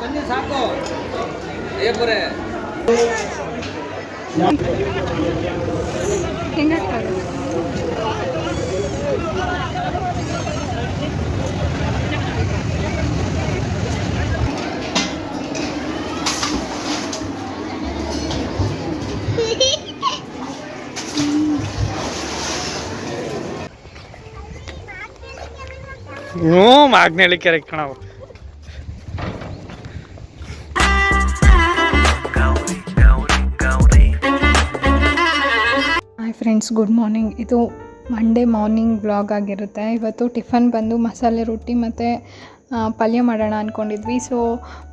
ಬನ್ನಿ ಸಾಕು ಏಪುರೆ ಹ್ಞೂ, ಮಾಗ್ನಳ್ಳಿ ಕೆರೆ ಕಣವು ಹಾಯ್ ಫ್ರೆಂಡ್ಸ್, ಗುಡ್ ಮಾರ್ನಿಂಗ್. ಇದು ಮಂಡೇ ಮಾರ್ನಿಂಗ್ ಬ್ಲಾಗ್ ಆಗಿರುತ್ತೆ. ಇವತ್ತು ಟಿಫನ್ ಬಂದು ಮಸಾಲೆ ರೊಟ್ಟಿ ಮತ್ತು ಪಲ್ಯ ಮಾಡೋಣ ಅಂದ್ಕೊಂಡಿದ್ವಿ ಸೊ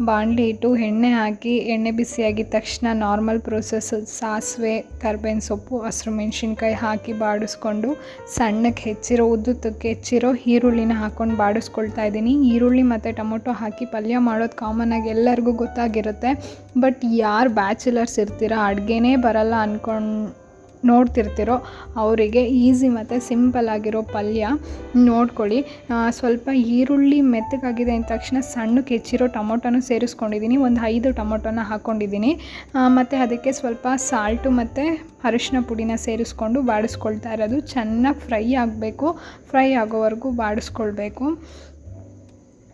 ಬಾಣಲಿ ಇಟ್ಟು ಎಣ್ಣೆ ಹಾಕಿ, ಎಣ್ಣೆ ಬಿಸಿಯಾಗಿದ್ದ ತಕ್ಷಣ ನಾರ್ಮಲ್ ಪ್ರೋಸೆಸ್ ಸಾಸಿವೆ, ಕರ್ಬೇವಿನ ಸೊಪ್ಪು, ಹಸಿರು ಮೆಣಸಿನ್ಕಾಯಿ ಹಾಕಿ ಬಾಡಿಸ್ಕೊಂಡು ಸಣ್ಣಕ್ಕೆ ಹೆಚ್ಚಿರೋ, ಉದ್ದುತ್ತಕ್ಕೆ ಹೆಚ್ಚಿರೋ ಈರುಳ್ಳಿನ ಹಾಕ್ಕೊಂಡು ಬಾಡಿಸ್ಕೊಳ್ತಾ ಇದ್ದೀನಿ. ಈರುಳ್ಳಿ ಮತ್ತು ಟೊಮೊಟೊ ಹಾಕಿ ಪಲ್ಯ ಮಾಡೋದು ಕಾಮನಾಗಿ ಎಲ್ಲರಿಗೂ ಗೊತ್ತಾಗಿರುತ್ತೆ. ಬಟ್ ಯಾರು ಬ್ಯಾಚುಲರ್ಸ್ ಇರ್ತೀರ, ಅಡುಗೆನೇ ಬರಲ್ಲ ಅಂದ್ಕೊಂಡು ನೋಡ್ತಿರ್ತಿರೋ ಅವರಿಗೆ ಈಸಿ ಮತ್ತು ಸಿಂಪಲ್ ಆಗಿರೋ ಪಲ್ಯ ನೋಡ್ಕೊಳ್ಳಿ. ಸ್ವಲ್ಪ ಈರುಳ್ಳಿ ಮೆತ್ತಗಾಗಿದೆ ಅಂದ ತಕ್ಷಣ ಸಣ್ಣಕ್ಕೆ ಹೆಚ್ಚಿರೋ ಟೊಮೊಟೊನೂ ಸೇರಿಸ್ಕೊಂಡಿದ್ದೀನಿ. ಒಂದು ಐದು ಟೊಮೊಟೊನ ಹಾಕ್ಕೊಂಡಿದ್ದೀನಿ ಮತ್ತು ಅದಕ್ಕೆ ಸ್ವಲ್ಪ ಸಾಲ್ಟು ಮತ್ತು ಅರಿಶಿನ ಪುಡಿನ ಸೇರಿಸ್ಕೊಂಡು ಬಾಡಿಸ್ಕೊಳ್ತಾ ಇರೋದು. ಚೆನ್ನಾಗಿ ಫ್ರೈ ಆಗಬೇಕು. ಫ್ರೈ ಆಗೋವರೆಗೂ ಬಾಡಿಸ್ಕೊಳ್ಬೇಕು.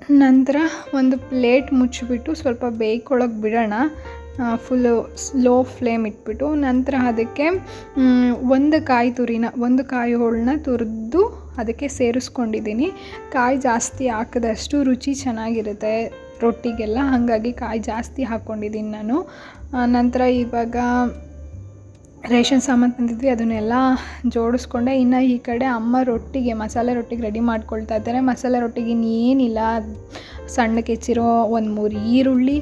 ನಂತರ ಒಂದು ಪ್ಲೇಟ್ ಮುಚ್ಚಿಬಿಟ್ಟು ಸ್ವಲ್ಪ ಬೇಯ್ಕೊಳ್ಳೋಕೆ ಬಿಡೋಣ. ಫುಲ್ಲು ಸ್ಲೋ ಫ್ಲೇಮ್ ಇಟ್ಬಿಟ್ಟು. ನಂತರ ಅದಕ್ಕೆ ಒಂದು ಕಾಯಿ ತುರಿನ, ಒಂದು ಕಾಯಿ ಹೋಳನ್ನ ತುರಿದು ಅದಕ್ಕೆ ಸೇರಿಸ್ಕೊಂಡಿದ್ದೀನಿ. ಕಾಯಿ ಜಾಸ್ತಿ ಹಾಕಿದಷ್ಟು ರುಚಿ ಚೆನ್ನಾಗಿರುತ್ತೆ ರೊಟ್ಟಿಗೆಲ್ಲ. ಹಾಗಾಗಿ ಕಾಯಿ ಜಾಸ್ತಿ ಹಾಕ್ಕೊಂಡಿದ್ದೀನಿ ನಾನು. ನಂತರ ಇವಾಗ ರೇಷನ್ ಸಾಮಾನು ತಂದಿದ್ವಿ ಅದನ್ನೆಲ್ಲ ಜೋಡಿಸ್ಕೊಂಡೆ. ಇನ್ನು ಈ ಕಡೆ ಅಮ್ಮ ರೊಟ್ಟಿಗೆ, ಮಸಾಲೆ ರೊಟ್ಟಿಗೆ ರೆಡಿ ಮಾಡ್ಕೊಳ್ತಾ ಇದ್ದಾರೆ. ಮಸಾಲೆ ರೊಟ್ಟಿಗೆ ಇನ್ನೇನಿಲ್ಲ ಸಣ್ಣಕ್ಕೆ ಹೆಚ್ಚಿರೋ ಒಂದು ಮೂರು ಈರುಳ್ಳಿ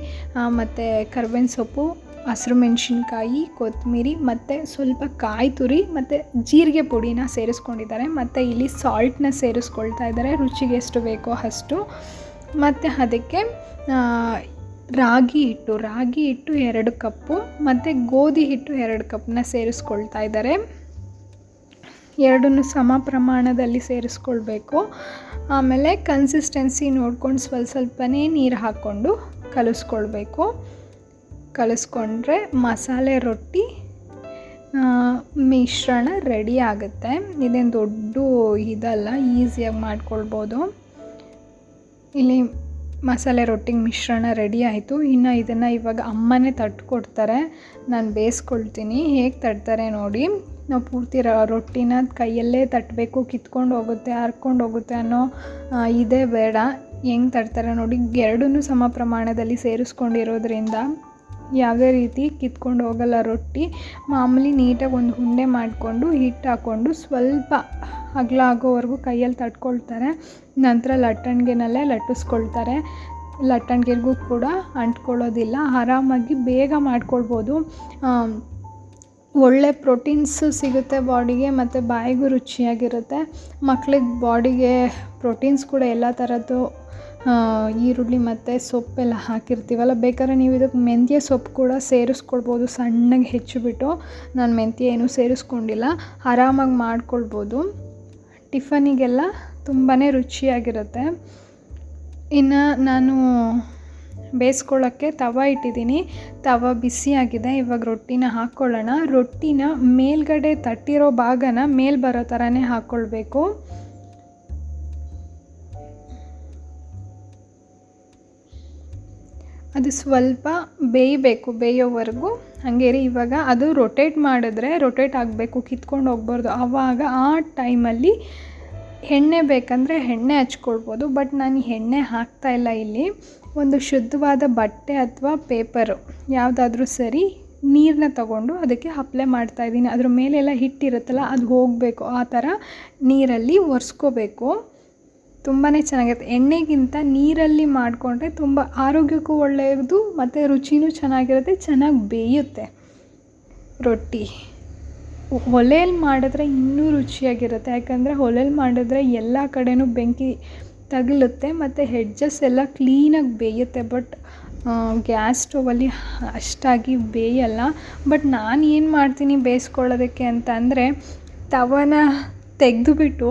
ಮತ್ತು ಕರ್ಬೇವಿನ ಸೊಪ್ಪು, ಹಸಿರು ಮೆಣಸಿನ್ಕಾಯಿ ಕೊತ್ತಂಬರಿ ಮತ್ತು ಸ್ವಲ್ಪ ಕಾಯಿ ತುರಿ, ಮತ್ತು ಜೀರಿಗೆ ಪುಡಿನ ಸೇರಿಸ್ಕೊಂಡಿದ್ದಾರೆ. ಮತ್ತು ಇಲ್ಲಿ ಸಾಲ್ಟನ್ನ ಸೇರಿಸ್ಕೊಳ್ತಾ ಇದ್ದಾರೆ. ರುಚಿಗೆ ಎಷ್ಟು ಬೇಕೋ ಅಷ್ಟು. ಮತ್ತು ಅದಕ್ಕೆ ರಾಗಿ ಹಿಟ್ಟು ರಾಗಿ ಹಿಟ್ಟು ಎರಡು ಕಪ್ಪು ಮತ್ತು ಗೋಧಿ ಹಿಟ್ಟು ಎರಡು ಕಪ್ನ ಸೇರಿಸ್ಕೊಳ್ತಾ ಇದ್ದಾರೆ. ಎರಡನ್ನೂ ಸಮ ಪ್ರಮಾಣದಲ್ಲಿ ಸೇರಿಸ್ಕೊಳ್ಬೇಕು. ಆಮೇಲೆ ಕನ್ಸಿಸ್ಟೆನ್ಸಿ ನೋಡ್ಕೊಂಡು ಸ್ವಲ್ಪ ಸ್ವಲ್ಪನೇ ನೀರು ಹಾಕ್ಕೊಂಡು ಕಲಿಸ್ಕೊಳ್ಬೇಕು. ಕಲಿಸ್ಕೊಂಡ್ರೆ ಮಸಾಲೆ ರೊಟ್ಟಿ ಮಿಶ್ರಣ ರೆಡಿ ಆಗುತ್ತೆ. ಇದೇನು ದೊಡ್ಡ ಇದಲ್ಲ ಈಸಿಯಾಗಿ ಮಾಡ್ಕೊಳ್ಬೋದು. ಇಲ್ಲಿ ಮಸಾಲೆ ರೊಟ್ಟಿಗೆ ಮಿಶ್ರಣ ರೆಡಿ ಆಯಿತು. ಇನ್ನು ಇದನ್ನು ಇವಾಗ ಅಮ್ಮನೇ ತಟ್ಕೊಡ್ತಾರೆ. ನಾನು ಬೇಯಿಸ್ಕೊಳ್ತೀನಿ. ಹೇಗೆ ತಟ್ತಾರೆ ನೋಡಿ. ನಾವು ಪೂರ್ತಿ ರೊಟ್ಟಿನ ಕೈಯಲ್ಲೇ ತಟ್ಟಬೇಕು ಕಿತ್ಕೊಂಡು ಹೋಗುತ್ತೆ ಹರ್ಕೊಂಡು ಹೋಗುತ್ತೆ ಅನ್ನೋ ಇದೇ ಬೇಡ. ಹೆಂಗೆ ತಟ್ತಾರೆ ನೋಡಿ. ಎರಡೂ ಸಮ ಪ್ರಮಾಣದಲ್ಲಿ ಸೇರಿಸ್ಕೊಂಡಿರೋದ್ರಿಂದ ಯಾವುದೇ ರೀತಿ ಕಿತ್ಕೊಂಡು ಹೋಗಲ್ಲ ರೊಟ್ಟಿ. ಮಾಮೂಲಿ ನೀಟಾಗಿ ಒಂದು ಉಂಡೆ ಮಾಡಿಕೊಂಡು ಹಿಟ್ಟು ಹಾಕ್ಕೊಂಡು ಸ್ವಲ್ಪ ಅಗಲ ಆಗೋವರೆಗೂ ಕೈಯಲ್ಲಿ ತಟ್ಕೊಳ್ತಾರೆ. ನಂತರ ಲಟ್ಟಣಿಗೆನಲ್ಲೇ ಲಟ್ಟಿಸ್ಕೊಳ್ತಾರೆ. ಲಟ್ಟಣಿಗೆಗೂ ಕೂಡ ಅಂಟ್ಕೊಳ್ಳೋದಿಲ್ಲ. ಆರಾಮಾಗಿ ಬೇಗ ಮಾಡ್ಕೊಳ್ಬೋದು. ಒಳ್ಳೆ ಪ್ರೋಟೀನ್ಸು ಸಿಗುತ್ತೆ ಬಾಡಿಗೆ, ಮತ್ತು ಬಾಯಿಗೂ ರುಚಿಯಾಗಿರುತ್ತೆ. ಮಕ್ಳಿಗೆ ಬಾಡಿಗೆ ಪ್ರೋಟೀನ್ಸ್ ಕೂಡ ಎಲ್ಲ ಥರದ್ದು ಈರುಳ್ಳಿ ಮತ್ತು ಸೊಪ್ಪೆಲ್ಲ ಹಾಕಿರ್ತೀವಲ್ಲ, ಬೇಕಾದ್ರೆ ನೀವು ಇದಕ್ಕೆ ಮೆಂತ್ಯ ಸೊಪ್ಪು ಕೂಡ ಸೇರಿಸ್ಕೊಳ್ಬೋದು, ಸಣ್ಣಗೆ ಹೆಚ್ಚಿಬಿಟ್ಟು. ನಾನು ಮೆಂತ್ಯ ಏನೂ ಸೇರಿಸ್ಕೊಂಡಿಲ್ಲ. ಆರಾಮಾಗಿ ಮಾಡ್ಕೊಳ್ಬೋದು. ಟಿಫನಿಗೆಲ್ಲ ತುಂಬಾ ರುಚಿಯಾಗಿರುತ್ತೆ. ಇನ್ನು ನಾನು ಬೇಯಿಸ್ಕೊಳ್ಳೋಕ್ಕೆ ತವ ಇಟ್ಟಿದ್ದೀನಿ. ತವ ಬಿಸಿಯಾಗಿದೆ, ಇವಾಗ ರೊಟ್ಟಿನ ಹಾಕ್ಕೊಳ್ಳೋಣ. ರೊಟ್ಟಿನ ಮೇಲ್ಗಡೆ ತಟ್ಟಿರೋ ಭಾಗನ ಮೇಲ್ ಬರೋ ಥರನೇ ಹಾಕ್ಕೊಳ್ಬೇಕು. ಅದು ಸ್ವಲ್ಪ ಬೇಯಬೇಕು, ಬೇಯೋವರೆಗೂ. ಹಾಗೆ ರೀ, ಇವಾಗ ಅದು ರೊಟೇಟ್ ಮಾಡಿದ್ರೆ ರೊಟೇಟ್ ಆಗಬೇಕು, ಕಿತ್ಕೊಂಡು ಹೋಗ್ಬಾರ್ದು. ಆವಾಗ ಆ ಟೈಮಲ್ಲಿ ಎಣ್ಣೆ ಬೇಕಂದರೆ ಎಣ್ಣೆ ಹಚ್ಕೊಳ್ಬೋದು ಬಟ್ ನಾನು ಎಣ್ಣೆ ಹಾಕ್ತಾ ಇಲ್ಲ ಇಲ್ಲಿ. ಒಂದು ಶುದ್ಧವಾದ ಬಟ್ಟೆ ಅಥವಾ ಪೇಪರು ಯಾವುದಾದ್ರೂ ಸರಿ ನೀರನ್ನ ತಗೊಂಡು ಅದಕ್ಕೆ ಅಪ್ಲೈ ಮಾಡ್ತಾ ಇದ್ದೀನಿ. ಅದ್ರ ಮೇಲೆಲ್ಲ ಹಿಟ್ಟಿರುತ್ತಲ್ಲ, ಅದು ಹೋಗಬೇಕು. ಆ ಥರ ನೀರಲ್ಲಿ ಒರೆಸ್ಕೋಬೇಕು. ತುಂಬಾ ಚೆನ್ನಾಗಿರುತ್ತೆ. ಎಣ್ಣೆಗಿಂತ ನೀರಲ್ಲಿ ಮಾಡಿಕೊಂಡ್ರೆ ತುಂಬ ಆರೋಗ್ಯಕ್ಕೂ ಒಳ್ಳೆಯದು ಮತ್ತು ರುಚಿಯೂ ಚೆನ್ನಾಗಿರುತ್ತೆ, ಚೆನ್ನಾಗಿ ಬೇಯುತ್ತೆ. ರೊಟ್ಟಿ. ಒಲೆಯಲ್ಲಿ ಮಾಡಿದ್ರೆ ಇನ್ನೂ ರುಚಿಯಾಗಿರುತ್ತೆ. ಯಾಕಂದರೆ ಒಲೆಯಲ್ಲಿ ಮಾಡಿದ್ರೆ ಎಲ್ಲ ಕಡೆಯೂ ಬೆಂಕಿ ತಗಲುತ್ತೆ ಮತ್ತು ಹೆಡ್ಜಸ್ ಎಲ್ಲ ಕ್ಲೀನಾಗಿ ಬೇಯುತ್ತೆ. ಬಟ್ ಗ್ಯಾಸ್ ಸ್ಟೋವಲ್ಲಿ ಅಷ್ಟಾಗಿ ಬೇಯಲ್ಲ. ಬಟ್ ನಾನು ಏನು ಮಾಡ್ತೀನಿ ಬೇಯಿಸ್ಕೊಳ್ಳೋದಕ್ಕೆ ಅಂತ ಅಂದರೆ ತವನ ತೆಗೆದುಬಿಟ್ಟು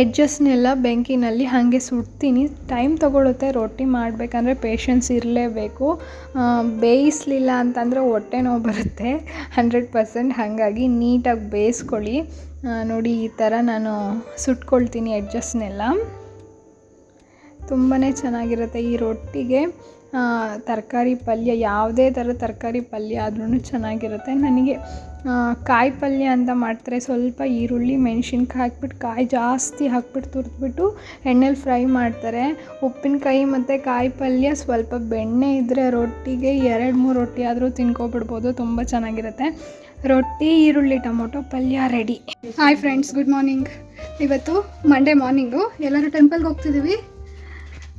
ಎಡ್ಜಸ್ನೆಲ್ಲ ಬೆಂಕಿನಲ್ಲಿ ಹಾಗೆ ಸುಡ್ತೀನಿ. ಟೈಮ್ ತೊಗೊಳುತ್ತೆ, ರೊಟ್ಟಿ ಮಾಡಬೇಕಂದ್ರೆ ಪೇಷನ್ಸ್ ಇರಲೇಬೇಕು. ಬೇಯಿಸಲಿಲ್ಲ ಅಂತಂದರೆ ಹೊಟ್ಟೆ ನೋವು ಬರುತ್ತೆ. ಹಂಡ್ರೆಡ್ ಪರ್ಸೆಂಟ್ ಹಾಗಾಗಿ ನೀಟಾಗಿ ಬೇಯಿಸ್ಕೊಳ್ಳಿ. ನೋಡಿ ಈ ಥರ ನಾನು ಸುಟ್ಕೊಳ್ತೀನಿ ಎಡ್ಜಸ್ನೆಲ್ಲ ತುಂಬಾ ಚೆನ್ನಾಗಿರುತ್ತೆ ಈ ರೊಟ್ಟಿಗೆ. ತರಕಾರಿ ಪಲ್ಯ, ಯಾವುದೇ ಥರ ತರಕಾರಿ ಪಲ್ಯ ಆದ್ರೂ ಚೆನ್ನಾಗಿರುತ್ತೆ. ನನಗೆ ಕಾಯಿ ಪಲ್ಯ ಅಂತ ಮಾಡ್ತಾರೆ. ಸ್ವಲ್ಪ ಈರುಳ್ಳಿ, ಮೆಣ್ಸಿನ್ಕಾಯಿ ಹಾಕ್ಬಿಟ್ಟು ಕಾಯಿ ಜಾಸ್ತಿ ಹಾಕ್ಬಿಟ್ಟು ತುರಿದ್ಬಿಟ್ಟು ಎಣ್ಣೆಲಿ ಫ್ರೈ ಮಾಡ್ತಾರೆ. ಉಪ್ಪಿನಕಾಯಿ ಮತ್ತು ಕಾಯಿ ಪಲ್ಯ ಸ್ವಲ್ಪ ಬೆಣ್ಣೆ ಇದ್ದರೆ ರೊಟ್ಟಿಗೆ ಎರಡು, ಮೂರು ರೊಟ್ಟಿ ಆದರೂ ತಿನ್ಕೊಬಿಡ್ಬೋದು. ತುಂಬ ಚೆನ್ನಾಗಿರುತ್ತೆ. ರೊಟ್ಟಿ, ಈರುಳ್ಳಿ, ಟೊಮೊಟೊ ಪಲ್ಯ ready. Hi friends good morning ಇವತ್ತು ಮಂಡೇ ಮಾರ್ನಿಂಗು ಎಲ್ಲರೂ ಟೆಂಪಲ್ಗೆ ಹೋಗ್ತಿದ್ದೀವಿ.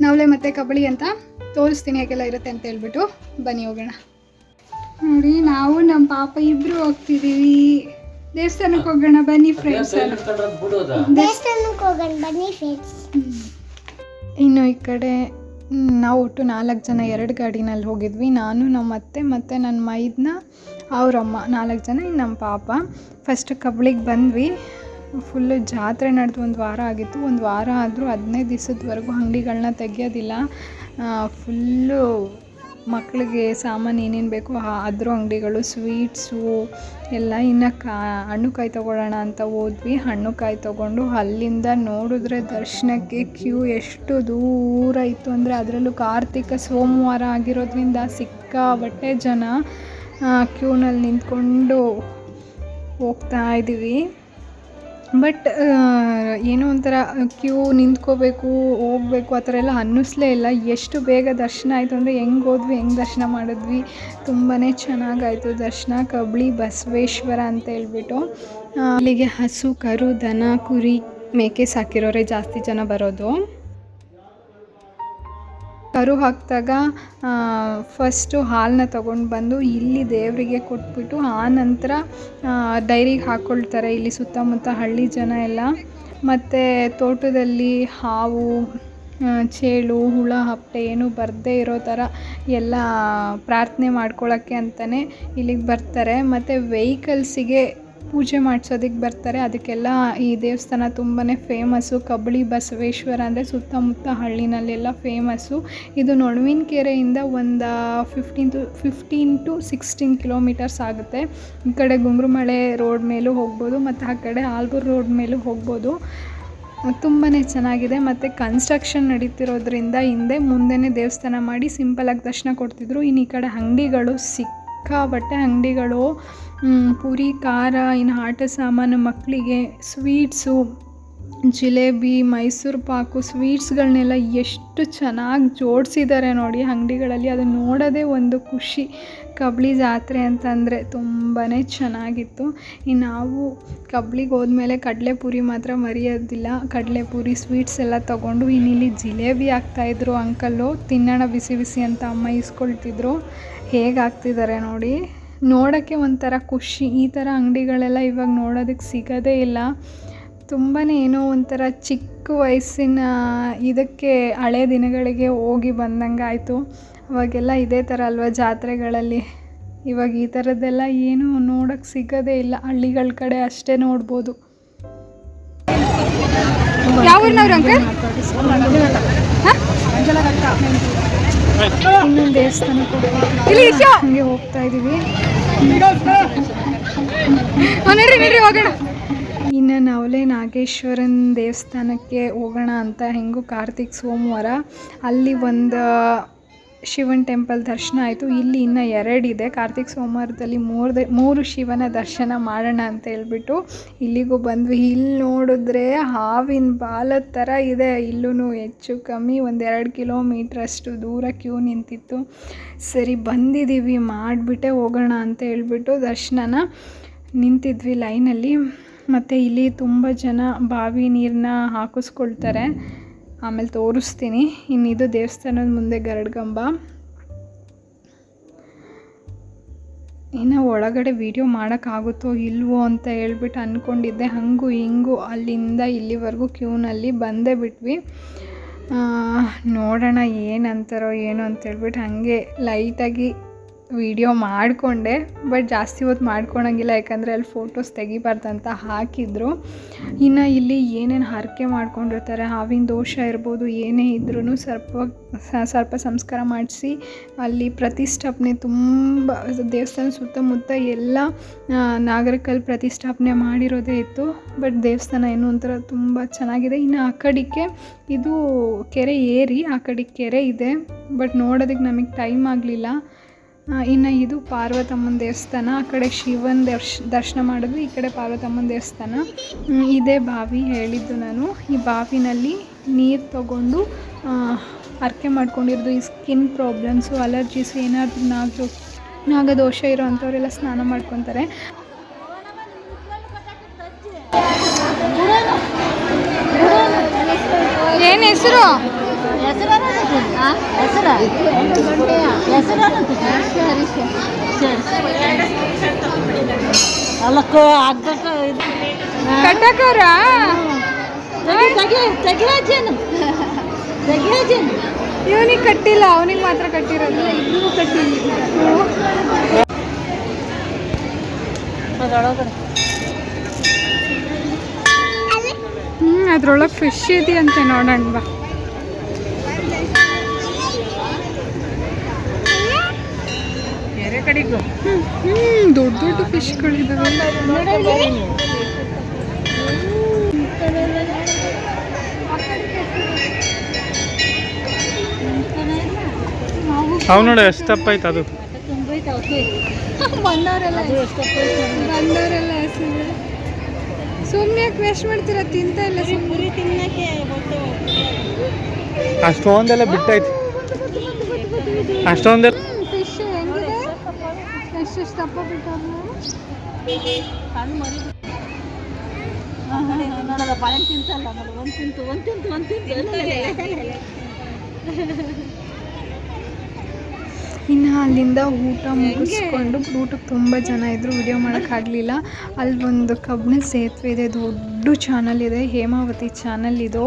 ನವಲೆ ಮತ್ತು ಕಬಳಿ ಅಂತ ತೋರಿಸ್ತೀನಿ ಹೇಗೆಲ್ಲ ಇರುತ್ತೆ ಅಂತ ಹೇಳ್ಬಿಟ್ಟು ಬನ್ನಿ ಹೋಗೋಣ. ನೋಡಿ ನಾವು ನಮ್ಮ ಪಾಪ ಇಬ್ಬರು ಹೋಗ್ತಿದ್ದೀವಿ. ದೇವಸ್ಥಾನಕ್ಕೆ ಹೋಗೋಣ ಬನ್ನಿ ಫ್ರೆಂಡ್ಸ್ ದೇವಸ್ಥಾನಕ್ಕೆ ಹೋಗೋಣ ಬನ್ನಿ ಫ್ರೆಂಡ್ಸ್ ಇನ್ನು ಈ ಕಡೆ ನಾವು ಒಟ್ಟು ನಾಲ್ಕು ಜನ ಎರಡು ಗಾಡಿನಲ್ಲಿ ಹೋಗಿದ್ವಿ. ನಾನು ನಮ್ಮ ಅತ್ತೆ ಮತ್ತು ನನ್ನ ಮೈದನ್ನ ಅವರಮ್ಮ ನಾಲ್ಕು ಜನ ಇನ್ನು ನಮ್ಮ ಪಾಪ. ಫಸ್ಟ್ ಕಬ್ಳಿಗೆ ಬಂದ್ವಿ. ಫುಲ್ಲು ಜಾತ್ರೆ ನಡೆದು ಒಂದು ವಾರ ಆಗಿತ್ತು. ಒಂದು ವಾರ ಆದರೂ ಹದಿನೈದು ದಿವಸದವರೆಗೂ ಅಂಗಡಿಗಳನ್ನ ತೆಗಿಯೋದಿಲ್ಲ. ಫುಲ್ಲು ಮಕ್ಕಳಿಗೆ ಸಾಮಾನು ಏನೇನು ಬೇಕೋ ಅದ್ರ ಅಂಗಡಿಗಳು ಸ್ವೀಟ್ಸು ಎಲ್ಲ ಇನ್ನು ಕಾ, ಹಣ್ಣು ಕಾಯಿ ತೊಗೊಳ್ಳೋಣ ಅಂತ ಹೋದ್ವಿ. ಹಣ್ಣು ಕಾಯಿ ತೊಗೊಂಡು ಅಲ್ಲಿಂದ ನೋಡಿದ್ರೆ ದರ್ಶನಕ್ಕೆ ಕ್ಯೂ ಎಷ್ಟು ದೂರ ಇತ್ತು ಅಂದರೆ ಅದರಲ್ಲೂ ಕಾರ್ತಿಕ ಸೋಮವಾರ ಆಗಿರೋದ್ರಿಂದ ಸಿಕ್ಕಾಬಟ್ಟೆ ಜನ ಕ್ಯೂನಲ್ಲಿ ನಿಂತ್ಕೊಂಡು ಹೋಗ್ತಾ ಇದ್ದೀವಿ. ಬಟ್ ಏನೋ ಒಂಥರ ಕ್ಯೂ ನಿಂತ್ಕೋಬೇಕು, ಹೋಗ್ಬೇಕು, ಆ ಥರ ಎಲ್ಲ ಅನ್ನಿಸ್ಲೇ ಇಲ್ಲ. ಎಷ್ಟು ಬೇಗ ದರ್ಶನ ಆಯಿತು ಅಂದರೆ ಹೆಂಗೆ ಹೋದ್ವಿ, ಹೆಂಗೆ ದರ್ಶನ ಮಾಡಿದ್ವಿ ತುಂಬಾ ಚೆನ್ನಾಗಾಯಿತು. ದರ್ಶನ, ಕಬ್ಳಿ, ಬಸವೇಶ್ವರ ಅಂತ ಹೇಳ್ಬಿಟ್ಟು. ಅಲ್ಲಿಗೆ ಹಸು, ಕರು, ದನ, ಕುರಿ ಮೇಕೆ ಸಾಕಿರೋರೆ ಜಾಸ್ತಿ ಜನ ಬರೋದು. ಕರು ಹಾಕಿದಾಗ ಫಸ್ಟು ಹಾಲನ್ನ ತೊಗೊಂಡು ಬಂದು ಇಲ್ಲಿ ದೇವರಿಗೆ ಕೊಟ್ಬಿಟ್ಟು ಆ ನಂತರ ಡೈರಿಗೆ ಹಾಕ್ಕೊಳ್ತಾರೆ ಇಲ್ಲಿ ಸುತ್ತಮುತ್ತ ಹಳ್ಳಿ ಜನ ಎಲ್ಲ. ಮತ್ತು ತೋಟದಲ್ಲಿ ಹಾವು ಚೇಳು, ಹುಳ, ಹಪ್ಪೆ ಏನು ಬರದೇ ಇರೋ ಥರ ಎಲ್ಲ ಪ್ರಾರ್ಥನೆ ಮಾಡ್ಕೊಳ್ಳೋಕ್ಕೆ ಅಂತಲೇ ಇಲ್ಲಿಗೆ ಬರ್ತಾರೆ. ಮತ್ತು ವೆಹಿಕಲ್ಸಿಗೆ ಪೂಜೆ ಮಾಡಿಸೋದಕ್ಕೆ ಬರ್ತಾರೆ. ಅದಕ್ಕೆಲ್ಲ ಈ ದೇವಸ್ಥಾನ ತುಂಬಾ ಫೇಮಸ್ಸು ಕಬಳಿ ಬಸವೇಶ್ವರ ಅಂದರೆ ಸುತ್ತಮುತ್ತ ಹಳ್ಳಿನಲ್ಲೆಲ್ಲ ಫೇಮಸ್ಸು ಇದು ನೊಣವಿನಕೆರೆಯಿಂದ ಒಂದು fifteen to fifteen to sixteen kilometres ಆಗುತ್ತೆ. ಈ ಕಡೆ ಗುಂಗ್ರುಮಳೆ ರೋಡ್ ಮೇಲೂ ಹೋಗ್ಬೋದು, ಮತ್ತು ಆ ಕಡೆ ಆಲ್ಬೂರ್ ರೋಡ್ ಮೇಲೂ ಹೋಗ್ಬೋದು. ತುಂಬಾ ಚೆನ್ನಾಗಿದೆ. ಮತ್ತು ಕನ್ಸ್ಟ್ರಕ್ಷನ್ ನಡೀತಿರೋದ್ರಿಂದ ಹಿಂದೆ ಮುಂದೆನೇ ದೇವಸ್ಥಾನ ಮಾಡಿ ಸಿಂಪಲಾಗಿ ದರ್ಶನ ಕೊಡ್ತಿದ್ರು. ಇನ್ನು ಈ ಕಡೆ ಅಂಗಡಿಗಳು ಸಿಕ್ಕಾಬಟ್ಟೆ ಅಂಗಡಿಗಳು ಪುರಿ ಪೂರಿ, ಖಾರ, ಇನ್ನು ಆಟ ಸಾಮಾನು ಮಕ್ಕಳಿಗೆ ಸ್ವೀಟ್ಸು, ಜಿಲೇಬಿ, ಮೈಸೂರು ಪಾಕು ಸ್ವೀಟ್ಸ್ಗಳನ್ನೆಲ್ಲ ಎಷ್ಟು ಚೆನ್ನಾಗಿ ಜೋಡಿಸಿದ್ದಾರೆ ನೋಡಿ ಅಂಗಡಿಗಳಲ್ಲಿ. ಅದು ನೋಡೋದೇ ಒಂದು ಖುಷಿ. ಕಬ್ಳಿ ಜಾತ್ರೆ ಅಂತಂದರೆ ತುಂಬಾ ಚೆನ್ನಾಗಿತ್ತು. ಇನ್ನು ನಾವು ಕಬ್ಳಿಗೆ ಹೋದ್ಮೇಲೆ ಕಡಲೆಪುರಿ ಮಾತ್ರ ಮರೆಯೋದಿಲ್ಲ. ಕಡಲೆಪುರಿ, ಸ್ವೀಟ್ಸ್ ಎಲ್ಲ ತೊಗೊಂಡು ಇನ್ನಿಲ್ಲಿ ಜಿಲೇಬಿ ಹಾಕ್ತಾಯಿದ್ರು ಅಂಕಲ್ಲು. ತಿನ್ನೋಣ ಬಿಸಿ ಬಿಸಿ ಅಂತ ಅಮ್ಮ ಇಸ್ಕೊಳ್ತಿದ್ರು ಹೇಗೆ ಹಾಕ್ತಿದ್ದಾರೆ ನೋಡಿ. ನೋಡೋಕ್ಕೆ ಒಂಥರ ಖುಷಿ. ಈ ಥರ ಅಂಗಡಿಗಳೆಲ್ಲ ಇವಾಗ ನೋಡೋದಕ್ಕೆ ಸಿಗೋದೇ ಇಲ್ಲ. ತುಂಬಾ ಏನೋ ಒಂಥರ ಚಿಕ್ಕ ವಯಸ್ಸಿನ ಇದಕ್ಕೆ ಹಳೆ ದಿನಗಳಿಗೆ ಹೋಗಿ ಬಂದಂಗೆ ಆಯಿತು. ಅವಾಗೆಲ್ಲ ಇದೇ ಥರ ಅಲ್ವಾ ಜಾತ್ರೆಗಳಲ್ಲಿ? ಇವಾಗ ಈ ಥರದ್ದೆಲ್ಲ ಏನೂ ನೋಡೋಕ್ಕೆ ಸಿಗೋದೇ ಇಲ್ಲ. ಹಳ್ಳಿಗಳ ಕಡೆ ಅಷ್ಟೇ ನೋಡ್ಬೋದು. ಯಾವ ಇನ್ನೊಂದು ಹೋಗ್ಬೇಕು ಹಂಗೆ ಹೋಗ್ತಾ ಇದ್ದೀವಿ ಹೋಗೋಣ. ಇನ್ನು ನವಲೆ ನಾಗೇಶ್ವರನ ದೇವಸ್ಥಾನಕ್ಕೆ ಹೋಗೋಣ ಅಂತ ಹೆಂಗೂ ಕಾರ್ತಿಕ್ ಸೋಮವಾರ. ಅಲ್ಲಿ ಒಂದು ಶಿವನ ಟೆಂಪಲ್ ದರ್ಶನ ಆಯಿತು. ಇಲ್ಲಿ ಇನ್ನೂ ಎರಡಿದೆ ಕಾರ್ತಿಕ್ ಸೋಮವಾರದಲ್ಲಿ ಮೂರು ಮೂರು ಶಿವನ ದರ್ಶನ ಮಾಡೋಣ ಅಂತ ಹೇಳ್ಬಿಟ್ಟು ಇಲ್ಲಿಗೂ ಬಂದ್ವಿ. ಇಲ್ಲಿ ನೋಡಿದ್ರೆ ಹಾವಿನ ಬಾಲದ ಥರ ಇದೆ. ಇಲ್ಲೂ ಹೆಚ್ಚು ಕಮ್ಮಿ ಒಂದೆರಡು ಎರಡು ಕಿಲೋಮೀಟ್ರ್ ಅಷ್ಟು ದೂರ ಕ್ಯೂ ನಿಂತಿತ್ತು. ಸರಿ ಬಂದಿದ್ದೀವಿ ಮಾಡಿಬಿಟ್ಟೆ ಹೋಗೋಣ ಅಂತ ಹೇಳ್ಬಿಟ್ಟು ದರ್ಶನನ ನಿಂತಿದ್ವಿ ಲೈನಲ್ಲಿ. ಮತ್ತು ಇಲ್ಲಿ ತುಂಬ ಜನ ಬಾವಿ ನೀರನ್ನ ಹಾಕಿಸ್ಕೊಳ್ತಾರೆ. ಆಮೇಲೆ ತೋರಿಸ್ತೀನಿ. ಇನ್ನಿದು ದೇವಸ್ಥಾನದ ಮುಂದೆ ಗರಡ್ಗಂಬ ಇನ್ನು ಒಳಗಡೆ ವೀಡಿಯೋ ಮಾಡೋಕ್ಕಾಗುತ್ತೋ ಇಲ್ವೋ ಅಂತ ಹೇಳ್ಬಿಟ್ಟು ಅಂದ್ಕೊಂಡಿದ್ದೆ ಹಂಗು ಹಿಂಗೂ ಅಲ್ಲಿಂದ ಇಲ್ಲಿವರೆಗೂ ಕ್ಯೂನಲ್ಲಿ ಬಂದೇ ಬಿಟ್ವಿ. ನೋಡೋಣ ಏನಂತಾರೋ ಏನು ಅಂತೇಳ್ಬಿಟ್ಟು ಹಾಗೆ ಲೈಟಾಗಿ ವಿಡಿಯೋ ಮಾಡಿಕೊಂಡೆ, ಬಟ್ ಜಾಸ್ತಿ ಹೊತ್ತು ಮಾಡ್ಕೊಳಂಗಿಲ್ಲ. ಯಾಕಂದರೆ ಅಲ್ಲಿ ಫೋಟೋಸ್ ತೆಗಿಬಾರ್ದಂತ ಹಾಕಿದ್ರು. ಇನ್ನು ಇಲ್ಲಿ ಏನೇನು ಹರಕೆ ಮಾಡ್ಕೊಂಡಿರ್ತಾರೆ, ಹಾವಿನ ದೋಷ ಇರ್ಬೋದು, ಏನೇ ಇದ್ರೂ ಸರ್ಪ ಸರ್ಪ ಸಂಸ್ಕಾರ ಮಾಡಿಸಿ, ಅಲ್ಲಿ ಪ್ರತಿಷ್ಠಾಪನೆ ತುಂಬ, ದೇವಸ್ಥಾನ ಸುತ್ತಮುತ್ತ ಎಲ್ಲ ನಾಗರಿಕಲ್ಲಿ ಪ್ರತಿಷ್ಠಾಪನೆ ಮಾಡಿರೋದೇ ಇತ್ತು. ಬಟ್ ದೇವಸ್ಥಾನ ಏನು ಒಂಥರ ತುಂಬ ಚೆನ್ನಾಗಿದೆ. ಇನ್ನು ಆ ಕಡೆಗೆ ಇದು ಕೆರೆ ಏರಿ, ಆ ಕಡೆ ಕೆರೆ ಇದೆ. ಬಟ್ ನೋಡೋದಕ್ಕೆ ನಮಗೆ ಟೈಮ್ ಆಗಲಿಲ್ಲ. ಇನ್ನು ಇದು ಪಾರ್ವತಮ್ಮನ ದೇವಸ್ಥಾನ, ಆ ಕಡೆ ಶಿವನ ದರ್ಶ್, ದರ್ಶನ ಮಾಡೋದು ಈ ಕಡೆ ಪಾರ್ವತಮ್ಮನ ದೇವಸ್ಥಾನ. ಇದೇ ಬಾವಿ ಹೇಳಿದ್ದು ನಾನು. ಈ ಬಾವಿನಲ್ಲಿ ನೀರು ತಗೊಂಡು ಅರ್ಕೆ ಮಾಡ್ಕೊಂಡಿರೋದು, ಈ ಸ್ಕಿನ್ ಪ್ರಾಬ್ಲಮ್ಸು ಅಲರ್ಜೀಸು ಏನಾದರೂ ನಾಗ ನಾಗದೋಷ ಇರೋ ಅಂಥವರೆಲ್ಲ ಸ್ನಾನ ಮಾಡ್ಕೊತಾರೆ. ಏನು ಹೆಸರು? ಅಲ್ಲಕ್ಕೋ ಅಗ್ಗಕ್ಕ ಕಟಕರ? ತೆಗಿ ತೆಗಿ ಹಚ್ಚೇನು ತೆಗಿ ಹಚ್ಚೇನು ಇವನಿಗೆ ಕಟ್ಟಿಲ್ಲ, ಅವನಿಗೆ ಮಾತ್ರ ಕಟ್ಟಿರೋದು. ಇಬ್ಬರಿಗೂ ಕಟ್ಟಿಲ್ಲ ಅದರೊಳಗಡೆ ಹ್ಞೂ ಅದ್ರೊಳಗೆ ಫಿಶ್ ಇದೆಯಂತೆ ನೋಡೋಣ, ಬಾ. ಬೇರೆ ಕಡೆಗೂ. ಹ್ಞೂ ದೊಡ್ಡ ದೊಡ್ಡ ಫಿಶ್ಗಳಿದ್ದಾವೆ ಅವು ನೋಡಿ ಎಷ್ಟು ತಪ್ಪಾಯ್ತು ಐತೆ ಅದು. ಸುಮ್ಮನೆ ಯಾಕೆ ವೇಸ್ಟ್ ಮಾಡ್ತೀರಾ? ತಿಂತ ಇಲ್ಲ ತಿನ್ನಕ್ಕೆ ಅಷ್ಟೊಂದೆಲ್ಲ ಬಿಟ್ಟೈತಿ. ಅಷ್ಟೊಂದೆಲ್ಲ ಇನ್ನು ಅಲ್ಲಿಂದ ಊಟ ಮುಗಿಸ್ಕೊಂಡು ಊಟಕ್ಕೆ ತುಂಬ ಜನ ಇದ್ದರು ವಿಡಿಯೋ ಮಾಡೋಕ್ಕಾಗಲಿಲ್ಲ ಅಲ್ಲಿ ಒಂದು ಕಬ್ಬಿಣ ಸೇತುವೆ ಇದೆ, ದೊಡ್ಡ ಚಾನಲ್ ಇದೆ, ಹೇಮಾವತಿ ಚಾನಲ್ ಇದು.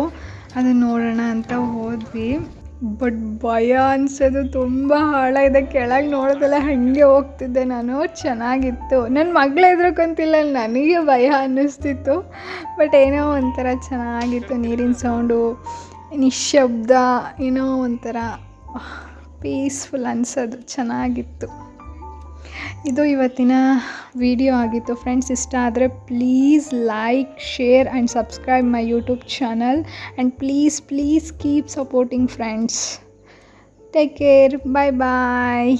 ಅದನ್ನ ನೋಡೋಣ ಅಂತ ಹೋದ್ವಿ. ಬಟ್ ಭಯ ಅನ್ಸೋದು ತುಂಬ ಆಳ ಇದೆ. ಕೆಳಗೆ ನೋಡೋದೆಲ್ಲ ಹಾಗೆ ಹೋಗ್ತಿದ್ದೆ ನಾನು. ಚೆನ್ನಾಗಿತ್ತು. ನನ್ನ ಮಗಳು ಎದ್ರಕ್ಕಂತಿಲ್ಲ ನನಗೆ ಭಯ ಅನ್ನಿಸ್ತಿತ್ತು. ಬಟ್ ಏನೋ ಒಂಥರ ಚೆನ್ನಾಗಿತ್ತು. ನೀರಿನ ಸೌಂಡು ನಿಶಬ್ದ ಏನೋ ಒಂಥರ ಪೀಸ್ಫುಲ್ ಅನ್ಸೋದು. ಚೆನ್ನಾಗಿತ್ತು. ಇದು ಇವತ್ತಿನ ವಿಡಿಯೋ ಆಗಿತ್ತು. ಫ್ರೆಂಡ್ಸ್ ಇಷ್ಟ ಆದರೆ please like share and subscribe my YouTube channel and please please keep supporting friends take care bye bye